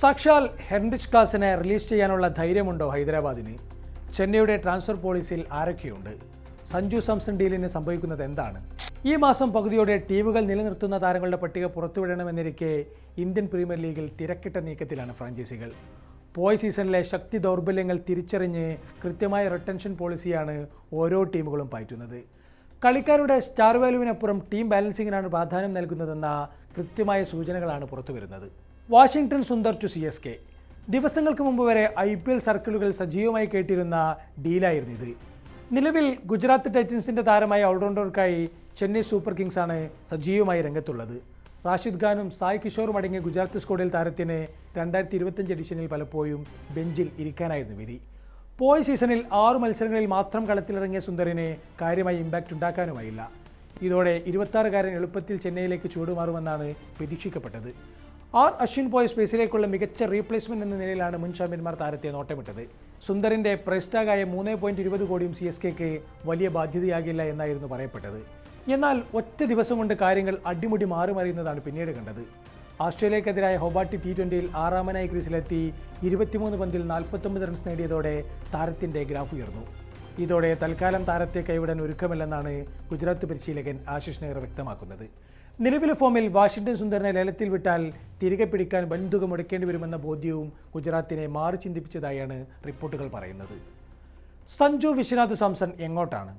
സാക്ഷാൽ Heinrich ക്ലാസിനെ release ചെയ്യാനുള്ള ധൈര്യമുണ്ടോ ഹൈദരാബാദിന്? ചെന്നൈയുടെ ട്രാൻസ്ഫർ പോളിസിയിൽ ആരൊക്കെയുണ്ട്? സഞ്ജു സാംസൺ ഡീലിന് സംഭവിക്കുന്നത് എന്താണ്? ഈ മാസം പകുതിയോടെ ടീമുകൾ നിലനിർത്തുന്ന താരങ്ങളുടെ പട്ടിക പുറത്തുവിടണമെന്നിരിക്കെ ഇന്ത്യൻ പ്രീമിയർ ലീഗിൽ തിരക്കിട്ട നീക്കത്തിലാണ് ഫ്രാഞ്ചൈസികൾ. പോയ സീസണിലെ ശക്തി ദൗർബല്യങ്ങൾ തിരിച്ചറിഞ്ഞ് കൃത്യമായ റിട്ടൻഷൻ പോളിസിയാണ് ഓരോ ടീമുകളും പയറ്റുന്നത്. കളിക്കാരുടെ സ്റ്റാർ വാല്യൂവിനപ്പുറം ടീം ബാലൻസിങ്ങിനാണ് പ്രാധാന്യം നൽകുന്നതെന്ന കൃത്യമായ സൂചനകളാണ് പുറത്തു വരുന്നത്. Washington Sundar to C S K ദിവസങ്ങൾക്ക് മുമ്പ് വരെ ഐ പി എൽ സർക്കിളുകൾ സജീവമായി കേട്ടിരുന്ന ഡീലായിരുന്നു ഇത്. നിലവിൽ ഗുജറാത്ത് ടൈറ്റൻസിന്റെ താരമായ ഓൾറൗണ്ടർക്കായി ചെന്നൈ സൂപ്പർ കിങ്സ് ആണ് സജീവമായി രംഗത്തുള്ളത്. റാഷിദ് ഖാനും സായ് കിഷോറും അടങ്ങിയ ഗുജറാത്ത് സ്ക്വാഡിൽ താരത്തിന് രണ്ടായിരത്തി ഇരുപത്തഞ്ച് എഡിഷനിൽ പലപ്പോഴും ബെഞ്ചിൽ ഇരിക്കാനായിരുന്നു വിധി. പോയ സീസണിൽ ആറ് മത്സരങ്ങളിൽ മാത്രം കളത്തിലിറങ്ങിയ സുന്ദറിന് കാര്യമായി ഇമ്പാക്റ്റ് ഉണ്ടാക്കാനുമായില്ല. ഇതോടെ ഇരുപത്താറുകാരൻ എളുപ്പത്തിൽ ചെന്നൈയിലേക്ക് ചൂടുമാറുമെന്നാണ് പ്രതീക്ഷിക്കപ്പെട്ടത്. ആർ അശ്വിൻ പോയ സ്പേസിലേക്കുള്ള മികച്ച റീപ്ലേസ്മെന്റ് എന്ന നിലയിലാണ് മുൻ ചാമ്പ്യന്മാർ താരത്തെ നോട്ടമിട്ടത്. സുന്ദറിന്റെ പ്രൈസ് ടാഗായ മൂന്ന് പോയിന്റ് ഇരുപത് കോടിയും സി എസ് കെക്ക് വലിയ ബാധ്യതയാകില്ല എന്നായിരുന്നു പറയപ്പെട്ടത്. എന്നാൽ ഒറ്റ ദിവസം കൊണ്ട് കാര്യങ്ങൾ അടിമുടി മാറുമറിയുന്നതാണ് പിന്നീട് കണ്ടത്. ഓസ്ട്രേലിയക്കെതിരായ ഹൊബാട്ടി ടി ട്വന്റിയിൽ ആറാമനായി ക്രീസിലെത്തി ഇരുപത്തിമൂന്ന് പന്തിൽ നാൽപ്പത്തൊമ്പത് റൺസ് നേടിയതോടെ താരത്തിന്റെ ഗ്രാഫ് ഉയർന്നു. ഇതോടെ തൽക്കാലം താരത്തെ കൈവിടാൻ ഒരുക്കമില്ലെന്നാണ് ഗുജറാത്ത് പരിശീലകൻ ആശിഷ് നെഹ്റ വ്യക്തമാക്കുന്നത്. നിലവിലെ ഫോമിൽ വാഷിംഗ്ടൺ സുന്ദറിനെ ലേലത്തിൽ വിട്ടാൽ തിരികെ പിടിക്കാൻ വൻതുക മുടക്കേണ്ടി വരുമെന്ന ബോധ്യവും ഗുജറാത്തിനെ മാറി ചിന്തിപ്പിച്ചതായാണ് റിപ്പോർട്ടുകൾ പറയുന്നത്. സഞ്ജു വിശ്വനാഥ് സാംസൺ എങ്ങോട്ടാണ്?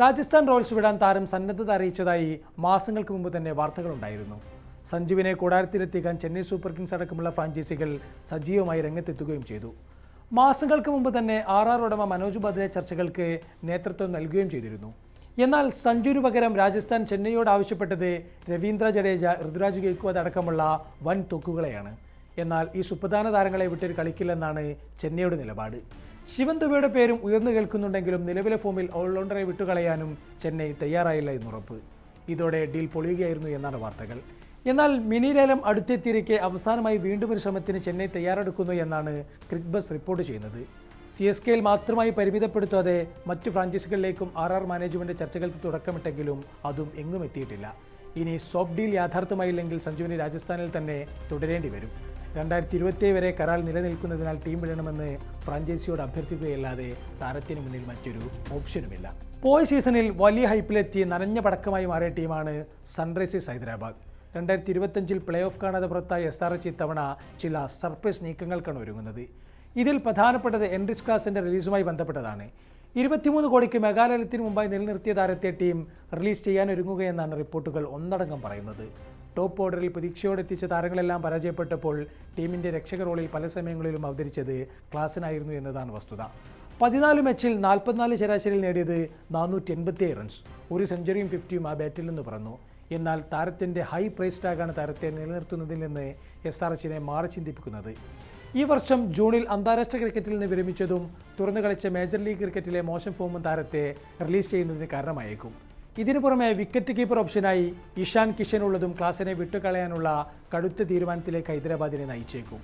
രാജസ്ഥാൻ റോയൽസ് വിടാൻ താരം സന്നദ്ധത അറിയിച്ചതായി മാസങ്ങൾക്ക് മുമ്പ് തന്നെ വാർത്തകളുണ്ടായിരുന്നു. സഞ്ജുവിനെ കൂടാരത്തിലെത്തിക്കാൻ ചെന്നൈ സൂപ്പർ കിങ്സ് അടക്കമുള്ള ഫ്രാഞ്ചൈസികൾ സജീവമായി രംഗത്തെത്തുകയും ചെയ്തു. മാസങ്ങൾക്ക് മുമ്പ് തന്നെ ആർ ആർ ഉടമ മനോജ് ബദ്രെ ചർച്ചകൾക്ക് നേതൃത്വം നൽകുകയും ചെയ്തിരുന്നു. എന്നാൽ സഞ്ജുവിന് പകരം രാജസ്ഥാൻ ചെന്നൈയോട് ആവശ്യപ്പെട്ടത് രവീന്ദ്ര ജഡേജ ഋതുരാജ് ഗെയ്ക്വാദ് അടക്കമുള്ള വൻ തൊക്കുകളെയാണ്. എന്നാൽ ഈ സുപ്രധാന താരങ്ങളെ വിട്ടൊരു കളിക്കില്ലെന്നാണ് ചെന്നൈയുടെ നിലപാട്. ശിവൻ ദുബെയുടെ പേരും ഉയർന്നു കേൾക്കുന്നുണ്ടെങ്കിലും നിലവിലെ ഫോമിൽ ഓൾറൗണ്ടറെ വിട്ടുകളയാനും ചെന്നൈ തയ്യാറായില്ല എന്നുറപ്പ്. ഇതോടെ ഡീൽ പൊളിയുകയായിരുന്നു എന്നാണ് വാർത്തകൾ. എന്നാൽ മിനി ലേലം അടുത്തെത്തിയിരിക്കെ അവസാനമായി വീണ്ടും ഒരു ശ്രമത്തിന് ചെന്നൈ തയ്യാറെടുക്കുന്നു എന്നാണ് ക്രിക്ബസ് റിപ്പോർട്ട് ചെയ്യുന്നത്. സി എസ് കെയിൽ മാത്രമായി പരിമിതപ്പെടുത്താതെ മറ്റു ഫ്രാഞ്ചൈസികളിലേക്കും ആർ ആർ മാനേജ്മെന്റ് ചർച്ചകൾക്ക് തുടക്കമിട്ടെങ്കിലും അതും എങ്ങും എത്തിയിട്ടില്ല. ഇനി സോഫ്റ്റ് ഡീൽ യാഥാർത്ഥ്യമായില്ലെങ്കിൽ സഞ്ജുവിന് രാജസ്ഥാനിൽ തന്നെ തുടരേണ്ടി വരും. രണ്ടായിരത്തി ഇരുപത്തി വരെ കരാർ നിലനിൽക്കുന്നതിനാൽ ടീം വിടണമെന്ന് ഫ്രാഞ്ചൈസിയോട് അഭ്യർത്ഥിക്കുകയല്ലാതെ താരത്തിന് മുന്നിൽ മറ്റൊരു ഓപ്ഷനുമില്ല. പോയ സീസണിൽ വലിയ ഹൈപ്പിലെത്തി നനഞ്ഞ പടക്കമായി മാറിയ ടീമാണ് സൺറൈസേഴ്സ് ഹൈദരാബാദ്. രണ്ടായിരത്തി ഇരുപത്തഞ്ചിൽ പ്ലേ ഓഫ് കാണാതെ പുറത്തായ എസ് ആർ എച്ച് ഇത്തവണ ചില സർപ്രൈസ് നീക്കങ്ങൾക്കാണ് ഒരുങ്ങുന്നത്. ഇതിൽ പ്രധാനപ്പെട്ടത് എൻറിച്ച് ക്ലാസിന്റെ റിലീസുമായി ബന്ധപ്പെട്ടതാണ്. ഇരുപത്തിമൂന്ന് കോടിക്ക് മേഘാലയത്തിന് മുമ്പായി നിലനിർത്തിയ താരത്തെ ടീം റിലീസ് ചെയ്യാൻ ഒരുങ്ങുകയെന്നാണ് റിപ്പോർട്ടുകൾ ഒന്നടങ്കം പറയുന്നത്. ടോപ്പ് ഓർഡറിൽ പ്രതീക്ഷയോടെ എത്തിച്ച താരങ്ങളെല്ലാം പരാജയപ്പെട്ടപ്പോൾ ടീമിന്റെ രക്ഷക റോളിൽ പല സമയങ്ങളിലും അവതരിച്ചത് ക്ലാസിനായിരുന്നു എന്നതാണ് വസ്തുത. പതിനാല് മാച്ചിൽ നാൽപ്പത്തിനാല് ശരാശരിയിൽ നേടിയത് നാനൂറ്റി എൺപത്തിയേഴ് റൺസ് ഒരു സെഞ്ചുറിയും ഫിഫ്റ്റിയും ആ ബാറ്റിൽ നിന്ന് പറന്നു. എന്നാൽ താരത്തിന്റെ ഹൈ പ്രൈസ് ടാഗാണ് താരത്തെ നിലനിർത്തുന്നതിൽ നിന്ന് എസ് ആർ എച്ചിനെ മാറി ചിന്തിപ്പിക്കുന്നത്. ഈ വർഷം ജൂണിൽ അന്താരാഷ്ട്ര ക്രിക്കറ്റിൽ നിന്ന് വിരമിച്ചതും തുറന്നു കളിച്ച മേജർ ലീഗ് ക്രിക്കറ്റിലെ മോശം ഫോമും താരത്തെ റിലീസ് ചെയ്യുന്നതിന് കാരണമായേക്കും. ഇതിനു പുറമെ വിക്കറ്റ് കീപ്പർ ഓപ്ഷനായി ഇഷാൻ കിഷൻ ഉള്ളതും ക്ലാസിനെ വിട്ടുകളയാനുള്ള കടുത്ത തീരുമാനത്തിലേക്ക് ഹൈദരാബാദിനെ നയിച്ചേക്കും.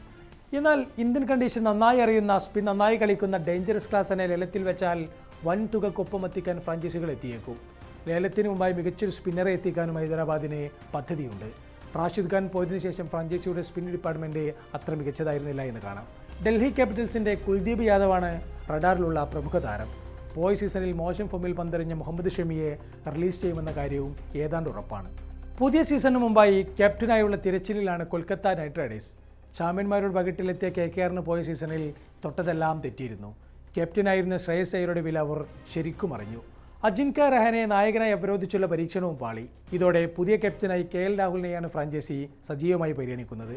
എന്നാൽ ഇന്ത്യൻ കണ്ടീഷൻ നന്നായി അറിയുന്ന സ്പിൻ നന്നായി കളിക്കുന്ന ഡേഞ്ചറസ് ക്ലാസിനെ ലളത്തിൽ വെച്ചാൽ വൻ തുകക്കൊപ്പം എത്തിക്കാൻ ഫ്രാഞ്ചൈസികൾ എത്തിയേക്കും. ലേലത്തിന് മുമ്പായി മികച്ചൊരു സ്പിന്നറെ എത്തിക്കാനും ഹൈദരാബാദിന് പദ്ധതിയുണ്ട്. റാഷിദ് ഖാൻ പോയതിനു ശേഷം ഫ്രാഞ്ചൈസിയുടെ സ്പിൻ ഡിപ്പാർട്ട്മെന്റ് അത്ര മികച്ചതായിരുന്നില്ല എന്ന് കാണാം. ഡൽഹി ക്യാപിറ്റൽസിന്റെ കുൽദീപ് യാദവാണ് റഡാറിലുള്ള പ്രമുഖ താരം. പോയ സീസണിൽ മോശം ഫോമിൽ പന്തെറിഞ്ഞ മുഹമ്മദ് ഷമിയെ റിലീസ് ചെയ്യുമെന്ന കാര്യവും ഏതാണ്ട് ഉറപ്പാണ്. പുതിയ സീസണിന് മുമ്പായി ക്യാപ്റ്റനായുള്ള തിരച്ചിലിലാണ് കൊൽക്കത്ത നൈറ്റ് റൈഡേഴ്സ്. ചാമ്പ്യന്മാരുടെ പകിട്ടിലെത്തിയ കെ കെ ആറിന് പോയ സീസണിൽ തൊട്ടതെല്ലാം തെറ്റിയിരുന്നു. ക്യാപ്റ്റനായിരുന്ന ശ്രേയസ് അയ്യരുടെ വില അവർ ശരിക്കും അറിഞ്ഞു. അജിൻക രഹനെ നായകനായി അവരോധിച്ചുള്ള പരീക്ഷണവും പാളി. ഇതോടെ പുതിയ ക്യാപ്റ്റനായി കെ എൽ രാഹുലിനെയാണ് ഫ്രാഞ്ചൈസി സജീവമായി പരിഗണിക്കുന്നത്.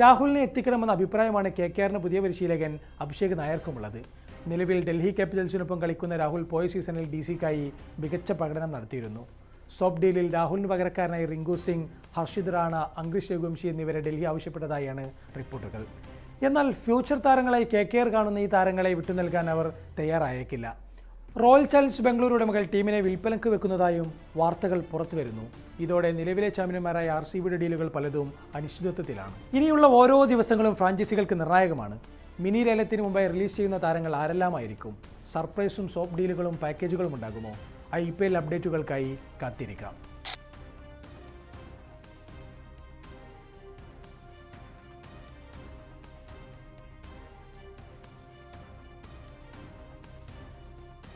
രാഹുലിനെ എത്തിക്കണമെന്ന അഭിപ്രായമാണ് കെ കെ ആറിന് പുതിയ പരിശീലകൻ അഭിഷേക് നായർക്കുമുള്ളത്. നിലവിൽ ഡൽഹി ക്യാപിറ്റൽസിനൊപ്പം കളിക്കുന്ന രാഹുൽ പോയ സീസണിൽ ഡി സിക്കായി മികച്ച പ്രകടനം നടത്തിയിരുന്നു. സോപ്പ് ഡീലിൽ രാഹുലിന് പകരക്കാരനായി റിങ്കു സിംഗ് ഹർഷിദ് റാണ അങ്കിഷ് രഘുവംശി എന്നിവരെ ഡൽഹി ആവശ്യപ്പെട്ടതായാണ് റിപ്പോർട്ടുകൾ. എന്നാൽ ഫ്യൂച്ചർ താരങ്ങളായി കെ കെ ആർ കാണുന്ന ഈ താരങ്ങളെ വിട്ടുനൽകാൻ അവർ തയ്യാറായേക്കില്ല. റോയൽ ചാലഞ്ച് ബംഗളൂരു ഉടമകൾ ടീമിനെ വിൽപ്പനക്ക് വെക്കുന്നതായും വാർത്തകൾ പുറത്തുവരുന്നു. ഇതോടെ നിലവിലെ ചാമ്പ്യന്മാരായ ആർ സി ബിയുടെ ഡീലുകൾ പലതും അനിശ്ചിതത്വത്തിലാണ്. ഇനിയുള്ള ഓരോ ദിവസങ്ങളും ഫ്രാഞ്ചൈസികൾക്ക് നിർണായകമാണ്. മിനി ലേലത്തിന് മുമ്പായി റിലീസ് ചെയ്യുന്ന താരങ്ങൾ ആരെല്ലാമായിരിക്കും? സർപ്രൈസും സോപ്പ് ഡീലുകളും പാക്കേജുകളും ഉണ്ടാകുമോ? ഐ പി എൽ അപ്ഡേറ്റുകൾക്കായി കാത്തിരിക്കാം.